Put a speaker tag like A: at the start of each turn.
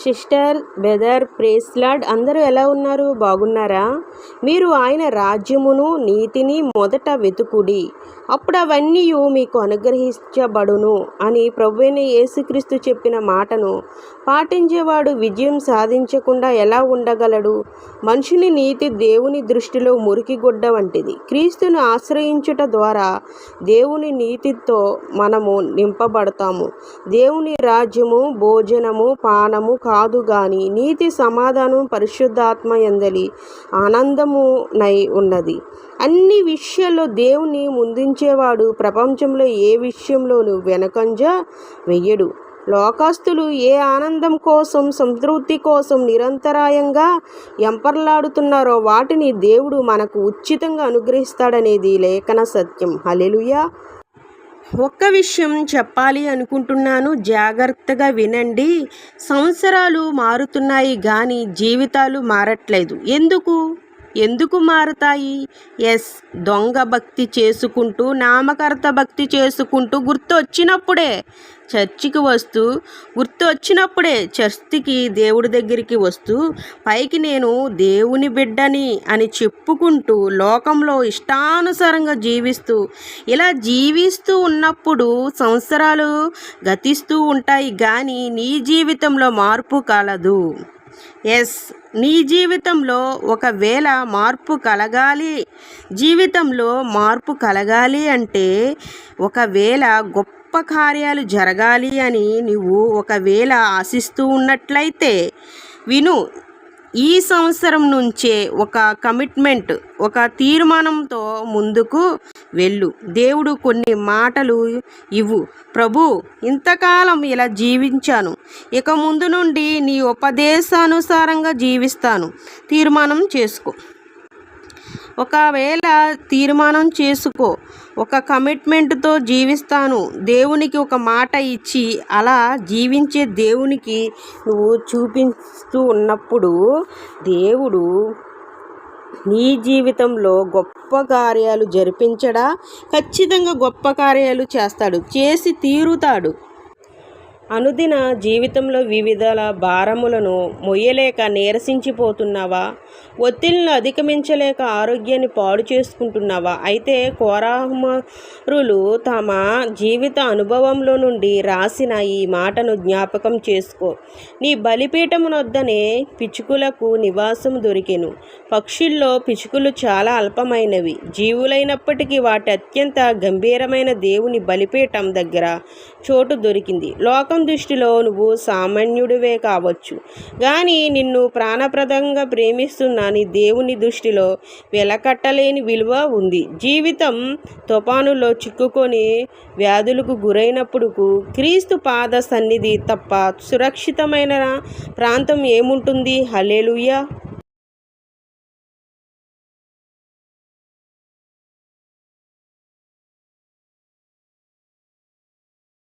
A: Sister బెదర్ ప్రేస్లాడ్ అందరూ ఎలా ఉన్నారు? బాగున్నారా? మీరు ఆయన రాజ్యమును నీతిని మొదట వెతుకుడి. అప్పుడు అవన్నీ మీకు అనుగ్రహించబడును అని ప్రభువైన యేసుక్రీస్తు చెప్పిన మాటను పాటించేవాడు విజయం సాధించకుండా ఎలా ఉండగలడు? మనుషుని నీతి దేవుని దృష్టిలో మురికిగుడ్డ వంటిది. క్రీస్తును ఆశ్రయించుట ద్వారా దేవుని నీతితో మనము నింపబడతాము. దేవుని రాజ్యము భోజనము పానము కాదు గాని నీతి సమాధానం పరిశుద్ధాత్మ ఎందలి ఆనందమునై ఉన్నది. అన్ని విషయాల్లో దేవుని ముందుంచేవాడు ప్రపంచంలో ఏ విషయంలోనూ వెనకంజ వెయ్యడు. లోకాస్తులు ఏ ఆనందం కోసం సంతృప్తి కోసం నిరంతరాయంగా ఎంపర్లాడుతున్నారో వాటిని దేవుడు మనకు ఉచితంగా అనుగ్రహిస్తాడనేది లేఖన సత్యం. హలెలుయా ఒక్క విషయం చెప్పాలి అనుకుంటున్నాను. జాగ్రత్తగా వినండి. సంవత్సరాలు మారుతున్నాయి కానీ జీవితాలు మారట్లేదు. ఎందుకు? ఎందుకు మారుతాయి? ఎస్ దొంగ భక్తి చేసుకుంటూ నామకర్త భక్తి చేసుకుంటూ గుర్తు వచ్చినప్పుడే చర్చికి వస్తూ గుర్తు వచ్చినప్పుడే చర్చికి దేవుడి దగ్గరికి వస్తూ పైకి నేను దేవుని బిడ్డని అని చెప్పుకుంటూ లోకంలో ఇష్టానుసారంగా జీవిస్తూ ఇలా జీవిస్తూ ఉన్నప్పుడు సంవత్సరాలు గతిస్తూ ఉంటాయి కానీ నీ జీవితంలో మార్పు కలదు. ఎస్ నీ జీవితంలో ఒకవేళ మార్పు కలగాలి జీవితంలో మార్పు కలగాలి అంటే ఒకవేళ గొప్ప కార్యాలు జరగాలి అని నువ్వు ఒకవేళ ఆశిస్తూ ఉన్నట్లయితే విను ఈ సంవత్సరం నుంచే ఒక కమిట్మెంట్ ఒక తీర్మానంతో ముందుకు వెళ్ళు. దేవుడు కొన్ని మాటలు ఇవ్వు. ప్రభు ఇంతకాలం ఇలా జీవించాను. ఇక ముందు నుండి నీ ఉపదేశానుసారంగా జీవిస్తాను. తీర్మానం చేసుకో. ఒకవేళ తీర్మానం చేసుకో ఒక కమిట్మెంట్తో జీవిస్తాను. దేవునికి ఒక మాట ఇచ్చి అలా జీవించే దేవునికి నువ్వు చూపిస్తూ ఉన్నప్పుడు దేవుడు నీ జీవితంలో గొప్ప కార్యాలు జరిపించడా? ఖచ్చితంగా గొప్ప కార్యాలు చేస్తాడు. చేసి తీరుతాడు. అనుదిన జీవితంలో వివిధల భారములను మొయ్యలేక నీరసించిపోతున్నావా? ఒత్తిళ్ళను అధిగమించలేక ఆరోగ్యాన్ని పాడు చేసుకుంటున్నావా? అయితే కోరాహమరులు తమ జీవిత అనుభవంలో నుండి రాసిన ఈ మాటను జ్ఞాపకం చేసుకో. నీ బలిపీఠమునొద్దనే పిచుకులకు నివాసం దొరికెను. పక్షుల్లో పిచుకులు చాలా అల్పమైనవి. జీవులైనప్పటికీ వాటి అత్యంత గంభీరమైన దేవుని బలిపీఠం దగ్గర చోటు దొరికింది. లోకం దృష్టిలో నువ్వు సామాన్యుడివే కావచ్చు. కానీ నిన్ను ప్రాణప్రదంగా ప్రేమిస్తున్న నీ దేవుని దృష్టిలో వెలకట్టలేని విలువ ఉంది. జీవితం తుఫానులో చిక్కుకొని వ్యాధులకు గురైనప్పుడు క్రీస్తు పాద సన్నిధి తప్ప సురక్షితమైన ప్రాంతం ఏముంటుంది? హలేలుయ్యా